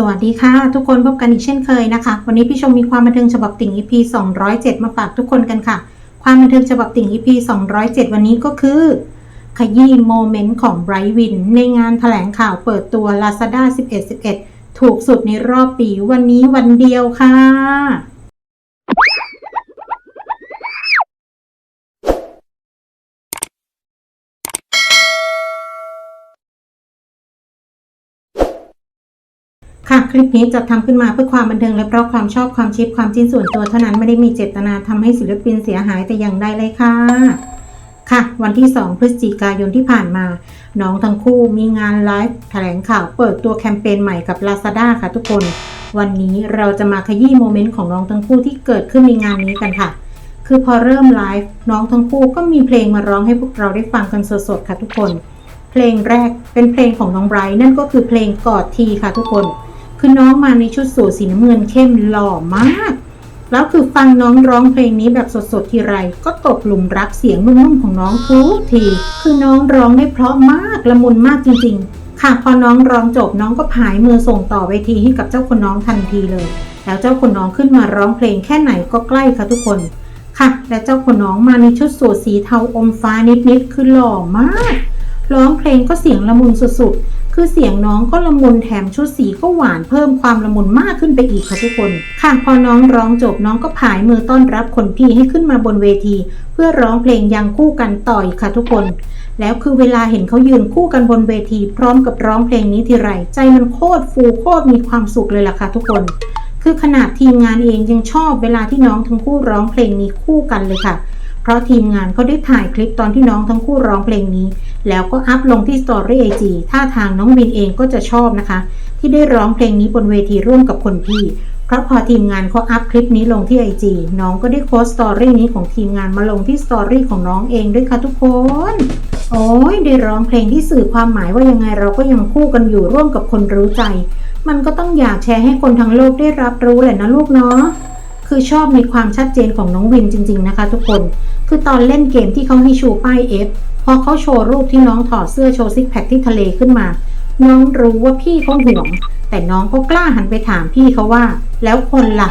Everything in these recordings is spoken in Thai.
สวัสดีค่ะ ทุกคนพบกันอีกเช่นเคยนะคะ วันนี้พี่ชมมีความบันเทิงฉบับติ่ง EP 207 มาฝากทุกคนกันค่ะ ความบันเทิงฉบับติ่ง EP 207 วันนี้ก็คือ ขยี้โมเมนต์ของไบรท์วิน ในงานแถลงข่าวเปิดตัว Lazada 11 11 ถูกสุดในรอบปีวันนี้วันเดียวค่ะ ค่ะ คลิปนี้จัดทำขึ้นมาเพื่อความบันเทิงและเพราะความชอบความชิปความจิ้นส่วนตัวเท่านั้นไม่ได้มีเจตนาทำให้ศิลปินเสียหายแต่อย่างใดเลยค่ะ ค่ะ วันที่ 2 พฤศจิกายนที่ผ่านมา น้องทั้งคู่มีงานไลฟ์แถลงข่าวเปิดตัวแคมเปญใหม่กับ Lazada ค่ะทุกคน วันนี้เราจะมาขยี้โมเมนต์ของน้องทั้งคู่ที่เกิดขึ้นในงานนี้กันค่ะ คือพอเริ่มไลฟ์น้องทั้งคู่ก็มีเพลงมาร้องให้พวกเราได้ฟังกันสดๆค่ะทุกคน เพลงแรกเป็นเพลงของน้องไบรท์นั่นก็คือเพลงกอดทีค่ะทุกคน คือน้องมาในชุดสูทสีน้ำเงินเข้มหล่อมาก แล้วคือฟังน้องร้องเพลงนี้แบบสดๆทีไร ก็ตกหลุมรักเสียงนุ่มๆของน้องทุกที คือน้องร้องได้เพราะมากละมุนมากจริงๆ ค่ะพอน้องร้องจบน้องก็ผายมือส่งต่อเวทีให้กับเจ้าคนน้องทันทีเลย แล้วเจ้าคนน้องขึ้นมาร้องเพลงแค่ไหนก็ใกล้ค่ะทุกคน ค่ะ และเจ้าคนน้องมาในชุดสูทสีเทาอมฟ้านิดๆคือหล่อมาก ร้องเพลงก็เสียงละมุนสุดๆ คือเสียงน้องก็ละมุนแถมชุดสีก็หวานเพิ่มความละมุนมากขึ้นไปอีกค่ะทุกคน ค่ะพอน้องร้องจบน้องก็ผายมือต้อนรับคนพี่ให้ขึ้นมาบนเวที เพื่อร้องเพลงยังคู่กันต่ออีกค่ะทุกคน แล้วคือเวลาเห็นเขายืนคู่กันบนเวที พร้อมกับร้องเพลงนี้ทีไร ใจมันโคตรฟูโคตรมีความสุขเลยล่ะค่ะทุกคน คือขนาดทีมงานเองยังชอบเวลาที่น้องทั้งคู่ร้องเพลงนี้คู่กันเลยค่ะ ราะทีมงานเขาได้ถ่ายคลิปตอนที่น้องทั้งคู่ร้องเพลงนี้ แล้วก็อัพลงที่สตอรี่ไอจีท่าทางน้องวินเองก็จะชอบนะคะ ที่ได้ร้องเพลงนี้บนเวทีร่วมกับคนพี่ เพราะพอทีมงานเขาอัพคลิปนี้ลงที่ไอจีน้องก็ได้โพสต์สตอรี่นี้ของทีมงานมาลงที่สตอรี่ของน้องเองด้วยค่ะทุกคน โอ้ยได้ร้องเพลงที่สื่อความหมายว่ายังไงเราก็ยังคู่กันอยู่ร่วมกับคนรู้ใจ มันก็ต้องอยากแชร์ให้คนทั้งโลกได้รับรู้แหละนะลูกเนาะ คือชอบในความชัดเจนของน้องวินจริง ๆนะคะ ทุกคน คือตอนเล่นเกมที่เขาให้ชูป้าย F พอเขาโชว์รูปที่น้องถอดเสื้อโชว์ซิกแพคที่ทะเลขึ้นมา น้องรู้ว่าพี่เขาห่วง แต่น้องก็กล้าหันไปถามพี่เขาว่า แล้วคนล่ะ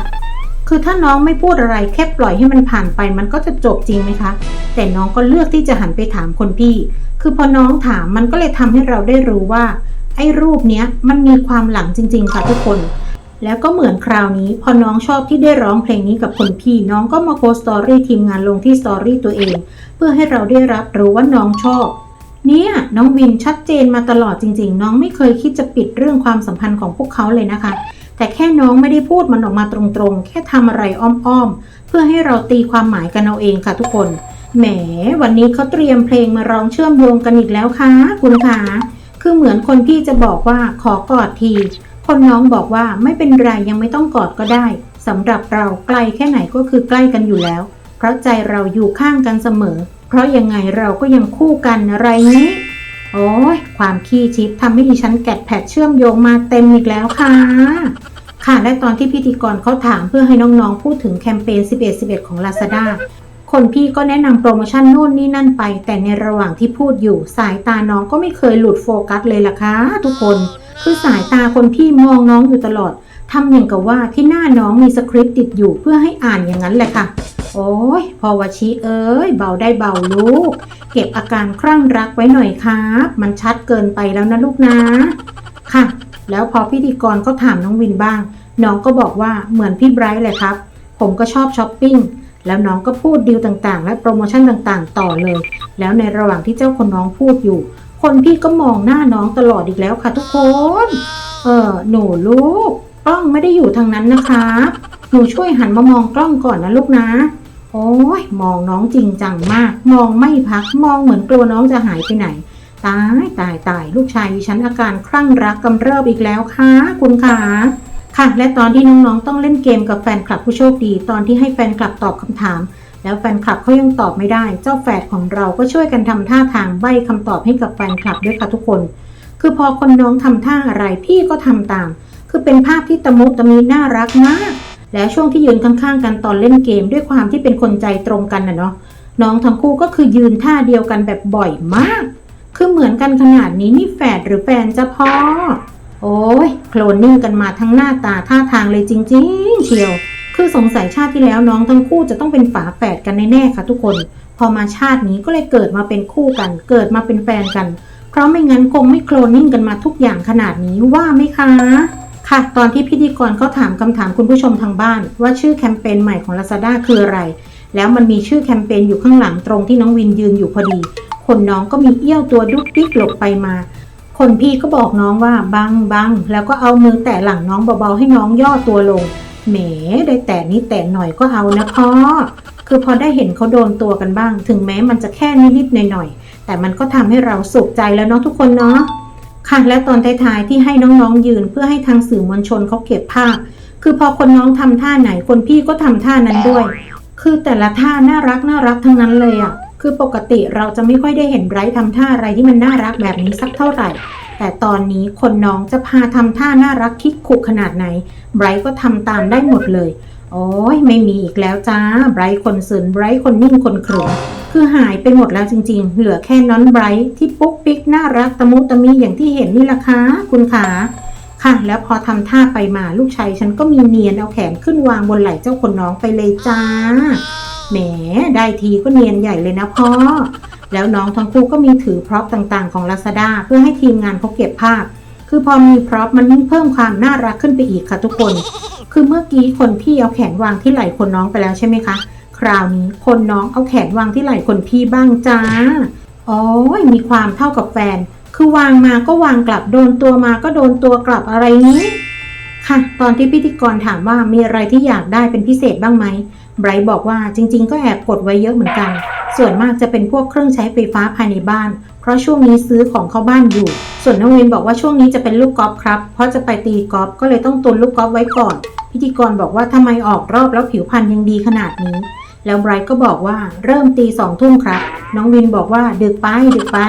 คือถ้าน้องไม่พูดอะไรแค่ปล่อยให้มันผ่านไป มันก็จะจบจริงไหมคะ แต่น้องก็เลือกที่จะหันไปถามคนพี่ คือพอน้องถามมันก็เลยทำให้เราได้รู้ว่าไอ้รูปเนี้ยมันมีความหลังจริง ๆค่ะทุกคน แล้วก็เหมือนคราวนี้พอน้องชอบที่ได้ร้องเพลงนี้กับคนพี่น้องก็มาโพสต์สตอรี่ทีมงานลงที่สตอรี่ตัวเอง เพื่อให้เราได้รับรู้ว่าน้องชอบ เนี่ยน้องวินชัดเจนมาตลอดจริง ๆ น้องไม่เคยคิดจะปิดเรื่องความสัมพันธ์ของพวกเขาเลยนะคะ แต่แค่น้องไม่ได้พูดมันออกมาตรงๆ แค่ทำอะไรอ้อมๆ เพื่อให้เราตีความหมายกันเอาเองค่ะทุกคน แหม วันนี้เขาเตรียมเพลงมาร้องเชื่อมโยงกันอีกแล้วค่ะคุณคะคือเหมือนคนพี่จะบอกว่าขอกอดที คนน้องบอกว่าไม่เป็นไรยังไม่ต้องกอดก็ได้สำหรับเราไกลแค่ไหนก็คือใกล้กันอยู่แล้ว เพราะใจเราอยู่ข้างกันเสมอ เพราะยังไงเราก็ยังคู่กันอะไรนี้โอ้ยความขี้ชิปทำให้ดิฉันแกะแผดเชื่อมโยงมาเต็มอีกแล้วค่ะ ค่ะและตอนที่พิธีกรเขาถามเพื่อให้น้องๆพูดถึงแคมเปญ 11 11 ของ Lazada คนพี่ก็แนะนำโปรโมชั่นโน่นนี่นั่นไป แต่ในระหว่างที่พูดอยู่สายตาน้องก็ไม่เคยหลุดโฟกัสเลยล่ะคะทุกคน คือสายตาคนพี่มองน้องอยู่ตลอดทำอย่างกับว่าที่หน้าน้องมีสคริปต์ติดอยู่เพื่อให้อ่านอย่างนั้นแหละค่ะ โอ้ยพอวชิเอ้ย เบาได้เบาลูก เก็บอาการคลั่งรักไว้หน่อยครับ มันชัดเกินไปแล้วนะลูกนะ ค่ะ แล้วพอพิธีกรก็ถามน้องวินบ้าง น้องก็บอกว่าเหมือนพี่ไบรท์เลยครับ ผมก็ชอบช้อปปิ้ง แล้วน้องก็พูดดีลต่างๆ และโปรโมชั่นต่างๆ ต่อเลย แล้วในระหว่างที่เจ้าคนน้องพูดอยู่ คนพี่ก็มองหน้าน้องตลอดอีกแล้วค่ะทุกคน เออหนูลูก กล้องไม่ได้อยู่ทางนั้นนะคะ หนูช่วยหันมามองกล้องก่อนนะลูกนะ โอ้ยมองน้องจริงจังมาก มองไม่พัก มองเหมือนกลัวน้องจะหายไปไหน ตายตายตายลูกชายฉันอาการคลั่งรักกำเริบอีกแล้วค่ะคุณขาค่ะ และตอนที่น้องๆต้องเล่นเกมกับแฟนคลับผู้โชคดี ตอนที่ให้แฟนคลับตอบคำถาม แล้วแฟนคลับเขายังตอบไม่ได้ เจ้าแฝดของเราก็ช่วยกันทำท่าทางใบ้คำตอบให้กับแฟนคลับด้วยค่ะทุกคน คือพอคนน้องทำท่าอะไรพี่ก็ทำตาม คือเป็นภาพที่ตะมุตะมีน่ารักมาก แล้วช่วงที่ยืนข้างๆ กันตอนเล่นเกมด้วยความที่เป็นคนใจตรงกันนะเนาะน้องทั้งคู่ก็คือยืนท่าเดียวกันแบบบ่อยมาก คือเหมือนกันขนาดนี้นี่แฝดหรือแฟนจะพอ โอ้ยโคลนนิ่งกันมาทั้งหน้าตาท่าทางเลยจริง ๆ เชียว คือสงสัยชาติที่แล้วน้องทั้งคู่จะต้องเป็นฝาแฝดกันแน่ๆค่ะทุกคน พอมาชาตินี้ก็เลยเกิดมาเป็นคู่กัน เกิดมาเป็นแฟนกัน เพราะไม่งั้นคงไม่โคลนนิ่งกันมาทุกอย่างขนาดนี้ว่าไหมคะ ค่ะ ตอนที่พิธีกรเขาถามคำถามคุณผู้ชมทางบ้าน ว่าชื่อแคมเปญใหม่ของ Lazada คืออะไร แล้วมันมีชื่อแคมเปญอยู่ข้างหลังตรงที่น้องวินยืนอยู่พอดี คนน้องก็มีเอี้ยวตัวดุ๊กดิ๊กหลบไปมาคนพี่ก็บอกน้องว่าบังบังแล้วก็เอามือแตะหลังน้องเบาๆให้น้องย่อตัวลง แหมได้แต่นิดแต่หน่อยก็เอานะพ่อคือพอได้เห็นเขาโดนตัวกันบ้าง ถึงแม้มันจะแค่นิดๆหน่อยๆแต่มันก็ทำให้เราสุขใจแล้วเนาะทุกคนเนาะค่ะและตอนท้ายๆที่ให้น้องๆยืนเพื่อให้ทางสื่อมวลชนเขาเก็บภาพ คือพอคนน้องทำท่าไหนคนพี่ก็ทำท่านั้นด้วย คือแต่ละท่าน่ารักน่ารักทั้งนั้นเลยอะ่ะคือปกติเราจะไม่ค่อยได้เห็นไบรท์ทำท่าอะไรที่มันน่ารักแบบนี้สักเท่าไหร่ แต่ตอนนี้คนน้องจะพาทำท่าน่ารักคิกคุกขนาดไหน ไบรท์ก็ทำตามได้หมดเลย โอ้ยไม่มีอีกแล้วจ้า ไบรท์คนซึนไบรท์คนนิ่งคนขรึมคือหายไปหมดแล้วจริง ๆ เหลือแค่น้อนไบรท์ที่ปุ๊กปิ๊กน่ารักตะมุตะมีอย่างที่เห็นนี่ละคะคุณขาค่ะ แล้วพอทำท่าไปมาลูกชายฉันก็มีเนียนเอาแขนขึ้นวางบนไหล่เจ้าคนน้องไปเลยจ้า แหมได้ทีก็เนียนใหญ่เลยนะพ่อ แล้วน้องทั้งคู่ก็มีถือพร็อพต่างๆของ Lazada เพื่อให้ทีมงานเขาเก็บภาพ คือพอมีพร็อพมันยิ่งเพิ่มความน่ารักขึ้นไปอีกค่ะทุกคน คือเมื่อกี้คนพี่เอาแขนวางที่ไหล่คนน้องไปแล้วใช่ไหมคะ คราวนี้คนน้องเอาแขนวางที่ไหล่คนพี่บ้างจ้าอ้ยมีความเท่ากับแฟน คือวางมาก็วางกลับ โดนตัวมาก็โดนตัวกลับอะไรนี้ ค่ะ ตอนที่พิธีกรถามว่ามีอะไรที่อยากได้เป็นพิเศษบ้างไหมไบรท์บอกว่าจริง ๆ ก็แอบกดไว้เยอะเหมือนกัน ส่วนมากจะเป็นพวกเครื่องใช้ไฟฟ้าภายในบ้าน เพราะช่วงนี้ซื้อของเข้าบ้านอยู่ ส่วนน้องวินบอกว่าช่วงนี้จะเป็นลูกกอล์ฟครับ เพราะจะไปตีกอล์ฟก็เลยต้องตุนลูกกอล์ฟไว้ก่อน พิธีกรบอกว่าทำไมออกรอบแล้วผิวพรรณยังดีขนาดนี้ แล้วไบรท์ก็บอกว่าเริ่มตีสองทุ่มครับ น้องวินบอกว่าดึกไปดึกไป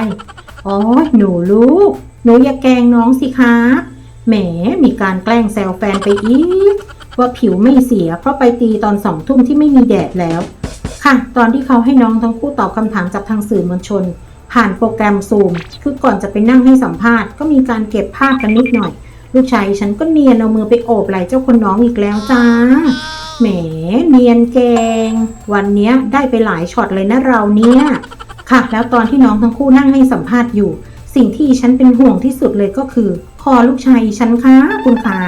อ๋อหนูลูก หนูอย่าแกงน้องสิคะแหมมีการแกล้งแซวแฟนไปอีกว่าผิวไม่เสียเพราะไปตีตอนสองทุ่มที่ไม่มีแดดแล้ว ค่ะ ตอนที่เขาให้น้องทั้งคู่ตอบคำถามจากทางสื่อมวลชน ผ่านโปรแกรมซูมคือก่อนจะไปนั่งให้สัมภาษณ์ก็มีการเก็บภาพกันนิดหน่อย ลูกชายฉันก็เนียนเอามือไปโอบไหล่เจ้าคนน้องอีกแล้วจ้าแหมเนียนเกง วันเนี้ยได้ไปหลายช็อตเลยนะเราเนี่ยค่ะ แล้วตอนที่น้องทั้งคู่นั่งให้สัมภาษณ์อยู่ สิ่งที่ฉันเป็นห่วงที่สุดเลยก็คือ คอลูกชายฉันคะคุณคะ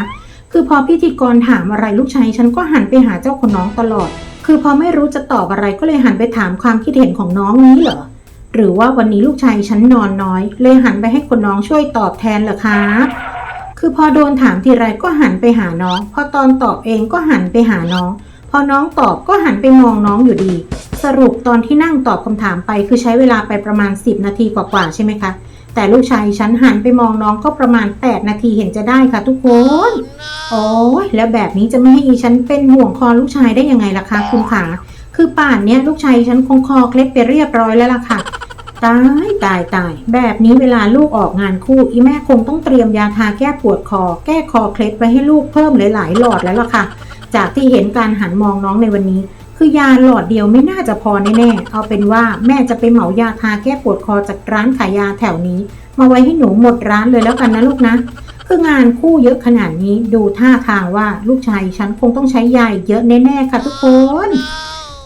คือพอพิธีกรถามอะไรลูกชายฉันก็หันไปหาเจ้าคนน้องตลอด คือพอไม่รู้จะตอบอะไรก็เลยหันไปถามความคิดเห็นของน้องนี้เหรอ หรือว่าวันนี้ลูกชายฉันนอนน้อย เลยหันไปให้คนน้องช่วยตอบแทนเหรอคะคือพอโดนถามทีไรก็หันไปหาน้อง พอตอนตอบเองก็หันไปหาน้อง พอน้องตอบก็หันไปมองน้องอยู่ดี สรุปตอนที่นั่งตอบคำถามไปคือใช้เวลาไปประมาณ 10 นาทีกว่าๆใช่ไหมคะ แต่ลูกชายฉันหันไปมองน้องก็ประมาณ 8 นาทีเห็นจะได้ค่ะทุกคนโอ้ยแล้วแบบนี้จะไม่ให้อีฉันเป็นห่วงคอลูกชายได้ยังไงล่ะคะคุณขาคือป่านเนี้ยลูกชายฉันคงคอเคล็ดไปเรียบร้อยแล้วล่ะค่ะตายตายตายแบบนี้เวลาลูกออกงานคู่อีแม่คงต้องเตรียมยาทาแก้ปวดคอ แก้คอเคล็ดไว้ให้ลูกเพิ่มหลายๆหลอดแล้วล่ะค่ะ จากที่เห็นการหันมองน้องในวันนี้ คือยาหลอดเดียวไม่น่าจะพอแน่ๆเอาเป็นว่าแม่จะไปเหมายาทาแก้ปวดคอจากร้านขายยาแถวนี้ มาไว้ให้หนูหมดร้านเลยแล้วกันนะลูกนะ คืองานคู่เยอะขนาดนี้ดูท่าทางว่าลูกชายฉันคงต้องใช้ยาเยอะแน่ๆค่ะทุกคน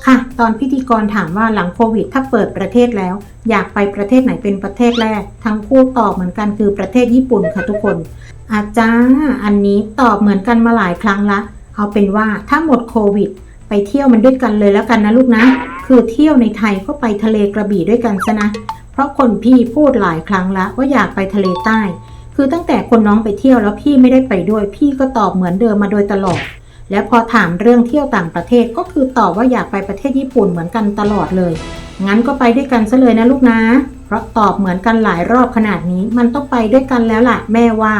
ค่ะ ตอนพิธีกรถามว่าหลังโควิด ถ้าเปิดประเทศแล้ว อยากไปประเทศไหนเป็นประเทศแรก ทั้งคู่ตอบเหมือนกันคือประเทศญี่ปุ่นค่ะทุกคน อาจารย์อันนี้ตอบเหมือนกันมาหลายครั้งละ เอาเป็นว่าถ้าหมดโควิด ไปเที่ยวมันด้วยกันเลยแล้วกันนะลูกนะ คือเที่ยวในไทยก็ไปทะเลกระบี่ด้วยกันซะนะ เพราะคนพี่พูดหลายครั้งละว่าอยากไปทะเลใต้ คือตั้งแต่คนน้องไปเที่ยวแล้วพี่ไม่ได้ไปด้วย พี่ก็ตอบเหมือนเดิมมาโดยตลอด และพอถามเรื่องเที่ยวต่างประเทศก็คือตอบว่าอยากไปประเทศญี่ปุ่นเหมือนกันตลอดเลย งั้นก็ไปด้วยกันซะเลยนะลูกนะ เพราะตอบเหมือนกันหลายรอบขนาดนี้ มันต้องไปด้วยกันแล้วล่ะ แม่ว่า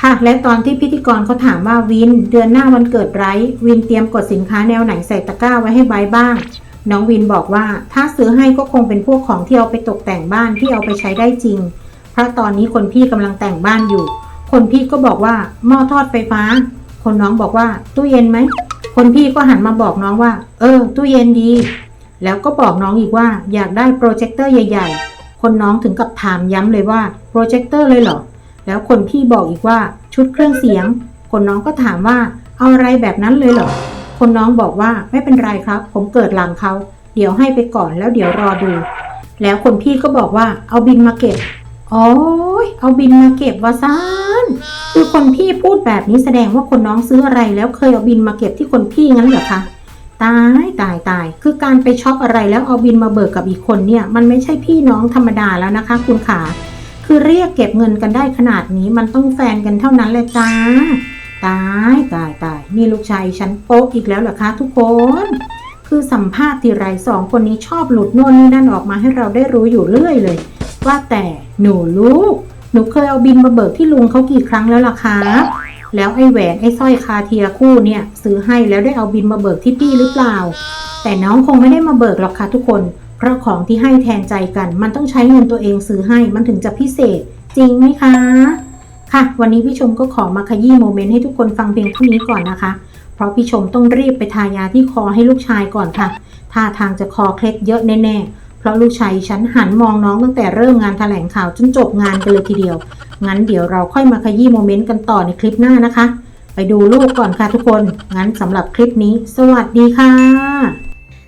ค่ะ และตอนที่พิธีกรเขาถามว่าวิน เดือนหน้าวันเกิดไบรท์วินเตรียมกดสินค้าแนวไหนใส่ตะกร้าไว้ให้ไบรท์บ้าง น้องวินบอกว่าถ้าซื้อให้ก็คงเป็นพวกของที่เอาไปตกแต่งบ้านที่เอาไปใช้ได้จริง เพราะตอนนี้คนพี่กำลังแต่งบ้านอยู่ คนพี่ก็บอกว่าหม้อทอดไฟฟ้า คนน้องบอกว่าตู้เย็นไหมคนพี่ก็หันมาบอกน้องว่า เออ ตู้เย็นดี แล้วก็บอกน้องอีกว่าอยากได้โปรเจคเตอร์ใหญ่ ๆ คนน้องถึงกับถามย้ำเลยว่าโปรเจคเตอร์เลยเหรอ แล้วคนพี่บอกอีกว่าชุดเครื่องเสียง คนน้องก็ถามว่าเอาอะไรแบบนั้นเลยเหรอ คนน้องบอกว่าไม่เป็นไรครับ ผมเกิดหลังเขา เดี๋ยวให้ไปก่อนแล้วเดี๋ยวรอดู แล้วคนพี่ก็บอกว่าเอาบินมาเก็บโอ้ยเอาบินมาเก็บวาซานคือคนพี่พูดแบบนี้แสดงว่าคนน้องซื้ออะไรแล้วเคยเอาบินมาเก็บที่คนพี่งั้นเหรอคะตายตายตาย คือการไปช็อปอะไรแล้วเอาบินมาเบิกกับอีกคนเนี่ย มันไม่ใช่พี่น้องธรรมดาแล้วนะคะคุณขา คือเรียกเก็บเงินกันได้ขนาดนี้มันต้องแฟนกันเท่านั้นเลยจ้า ตายตายตายนี่ลูกชายฉันโป๊กอีกแล้วเหรอคะทุกคน คือสัมภาษณ์ทีไรสองคนนี้ชอบหลุดโน่นนี่นั่นออกมาให้เราได้รู้อยู่เรื่อยเลย ว่าแต่หนูลูก หนูเคยเอาบินมาเบิกที่ลุงเขากี่ครั้งแล้วล่ะคะแล้วไอ้แหวนไอ้สร้อยคาเทียคู่เนี่ย ซื้อให้แล้วได้เอาบินมาเบิกที่พี่หรือเปล่า แต่น้องคงไม่ได้มาเบิกหรอกค่ะทุกคน เพราะของที่ให้แทนใจกัน มันต้องใช้เงินตัวเองซื้อให้มันถึงจะพิเศษ จริงไหมคะ ค่ะ วันนี้พี่ชมก็ขอมาขยี้โมเมนต์ให้ทุกคนฟังเพียงเท่านี้ก่อนนะคะ เพราะพี่ชมต้องรีบไปทายาที่คอให้ลูกชายก่อนค่ะท่าทางจะคอเคล็ดเยอะแน่ๆ เพราะลูกชายฉันหันมองน้องตั้งแต่เริ่มงานแถลงข่าวจนจบงานกันเลยทีเดียว งั้นเดี๋ยวเราค่อยมาขยี้โมเมนต์กันต่อในคลิปหน้านะคะ ไปดูลูกก่อนค่ะทุกคน งั้นสำหรับคลิปนี้ สวัสดีค่ะ